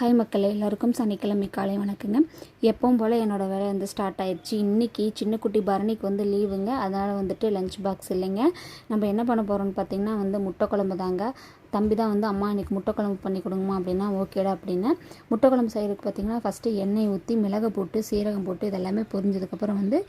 Hi மக்கள் எல்லாருக்கும் சனிக்கிழமை காலை வணக்கங்க. எப்பவும் போல் என்னோடய வேலை வந்து ஸ்டார்ட் ஆயிடுச்சு. இன்றைக்கி சின்ன குட்டி பரணிக்கு வந்து லீவுங்க அதனால் வந்துட்டு லஞ்ச் பாக்ஸ் இல்லைங்க. நம்ம என்ன பண்ண போகிறோம்னு பார்த்திங்கன்னா வந்து முட்டை குழம்பு தாங்க. தம்பி தான் வந்து அம்மா இன்றைக்கி முட்டை குழம்பு பண்ணி கொடுங்கம்மா அப்படின்னா ஓகேடா அப்படின்னு. முட்டைக்குழம்பு செய்கிறதுக்கு பார்த்திங்கன்னா ஃபஸ்ட்டு எண்ணெய் ஊற்றி மிளகு போட்டு சீரகம் போட்டு இதெல்லாமே பொரிஞ்சதுக்கப்புறம் வந்து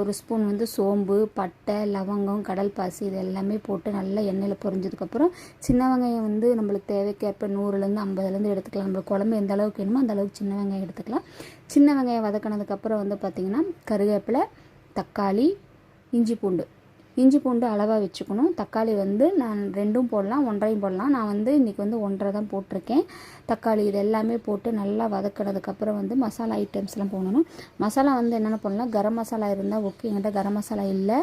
ஒரு ஸ்பூன் வந்து சோம்பு பட்டை லவங்கம் கடல் பாசி இது எல்லாமே போட்டு நல்லா எண்ணெயில் பொரிஞ்சதுக்கப்புறம் சின்ன வெங்காயம் வந்து நம்மளுக்கு தேவைக்கேற்ப நூறுலேருந்து ஐம்பதுலேருந்து எடுத்துக்கலாம். நம்ம குழம்பு எந்த அளவுக்கு வேணுமோ அந்த அளவுக்கு சின்ன வெங்காயம் எடுத்துக்கலாம். சின்ன வெங்காயம் வதக்கினதுக்கப்புறம் வந்து பார்த்திங்கன்னா கருவேப்பிலை தக்காளி இஞ்சி பூண்டு. இஞ்சி பூண்டு அளவாக வச்சுக்கணும். தக்காளி வந்து நான் ரெண்டும் போடலாம் ஒன்றையும் போடலாம். நான் வந்து இன்றைக்கி வந்து ஒன்றரை தான் போட்டிருக்கேன். தக்காளி இது எல்லாமே போட்டு நல்லா வதக்கினதுக்கப்புறம் வந்து மசாலா ஐட்டம்ஸ்லாம் போடணும். மசாலா வந்து என்னென்ன பண்ணலாம் கரம் மசாலா இருந்தால் ஓகே என்கிட்ட கரம் மசாலா இல்லை.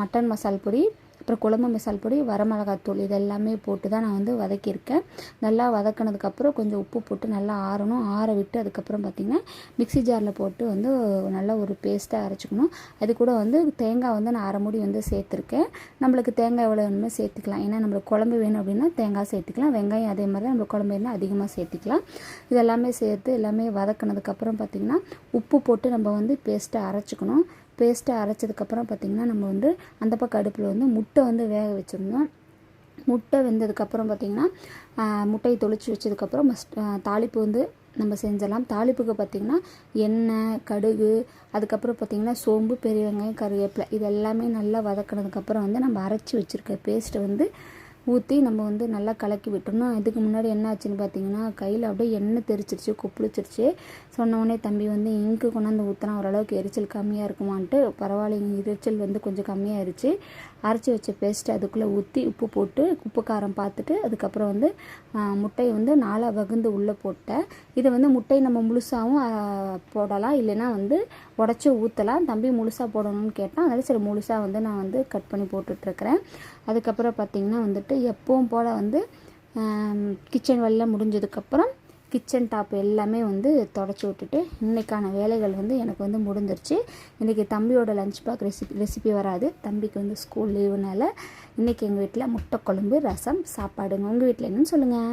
மட்டன் மசால் பொடி அப்புறம் குழம்பு மசால் பொடி வரமிளகாத்தூள் இது எல்லாமே போட்டு தான் நான் வந்து வதக்கியிருக்கேன். நல்லா வதக்கினதுக்கப்புறம் கொஞ்சம் உப்பு போட்டு நல்லா ஆறணும். ஆற விட்டு அதுக்கப்புறம் பார்த்திங்கன்னா மிக்சி ஜாரில் போட்டு வந்து நல்லா ஒரு பேஸ்ட்டாக அரைச்சிக்கணும். அது கூட வந்து தேங்காய் வந்து நான் அரை மூடி வந்து சேர்த்துருக்கேன். நம்மளுக்கு தேங்காய் எவ்வளோ வேணுமோ சேர்த்துக்கலாம். ஏன்னா நம்மளுக்கு குழம்பு வேணும் அப்படின்னா தேங்காய் சேர்த்துக்கலாம். வெங்காயம் அதே மாதிரி தான் நம்மளுக்கு குழம்பு வேணும் அதிகமாக சேர்த்துக்கலாம். இதெல்லாமே சேர்த்து எல்லாமே வதக்கினதுக்கப்புறம் பார்த்திங்கன்னா உப்பு போட்டு நம்ம வந்து பேஸ்ட்டை அரைச்சிக்கணும். பேஸ்ட்டை அரைச்சதுக்கப்புறம் பார்த்திங்கன்னா நம்ம வந்து அந்த பக்கம் அடுப்பில் வந்து முட்டை வந்து வேக வச்சுருந்தோம். முட்டை வெந்ததுக்கப்புறம் பார்த்திங்கன்னா முட்டையை தொளிச்சு வச்சதுக்கப்புறம் தாளிப்பு வந்து நம்ம செஞ்சிடலாம் தாளிப்புக்கு பார்த்திங்கன்னா எண்ணெய் கடுகு அதுக்கப்புறம் பார்த்திங்கன்னா சோம்பு பெரிய வெங்காயம் கருவேப்பிலை இது எல்லாமே நல்லா வதக்கினதுக்கப்புறம் வந்து நம்ம அரைச்சி வச்சுருக்க பேஸ்ட்டை வந்து ஊற்றி நம்ம வந்து நல்லா கலக்கி விட்டோம்னா இதுக்கு முன்னாடி என்ன ஆச்சுன்னு பார்த்தீங்கன்னா கையில் அப்படியே எண்ணெய் தெரிச்சிருச்சு கொப்புளிச்சிருச்சு. சொன்னோடனே தம்பி வந்து இங்கு கொண்டாந்து ஊற்றினா ஓரளவுக்கு எரிச்சல் கம்மியாக இருக்குமான்ட்டு பரவாயில்லைங்க எரிச்சல் வந்து கொஞ்சம் கம்மியாகிருச்சு அரைச்சி வச்ச பேஸ்ட்டு அதுக்குள்ளே ஊற்றி உப்பு போட்டு உப்பு காரம் பார்த்துட்டு அதுக்கப்புறம் வந்து முட்டையை வந்து நாலாக வகுந்து உள்ளே போட்டேன். இதை வந்து முட்டை நம்ம முழுசாகவும் போடலாம். இல்லைன்னா வந்து உடச்சி ஊற்றலாம் தம்பி முழுசாக போடணும்னு கேட்டால் அதனால் சரி முழுசாக வந்து நான் வந்து கட் பண்ணி போட்டுட்ருக்கிறேன். அதுக்கப்புறம் பார்த்திங்கன்னா வந்துட்டு எப்பவும் போல் வந்து கிச்சன் வெளில முடிஞ்சதுக்கப்புறம் கிச்சன் டாப் எல்லாமே வந்து தொடச்சி விட்டுட்டு இன்றைக்கான வேலைகள் வந்து எனக்கு வந்து முடிஞ்சிருச்சு. இன்றைக்கி தம்பியோட லஞ்ச் பேக் ரெசிபி ரெசிபி வராது. தம்பிக்கு வந்து ஸ்கூல் லீவுனால இன்றைக்கி எங்கள் வீட்டில் முட்டை குழம்பு ரசம் சாப்பாடுங்க. உங்கள் வீட்டில் என்னன்னு சொல்லுங்கள்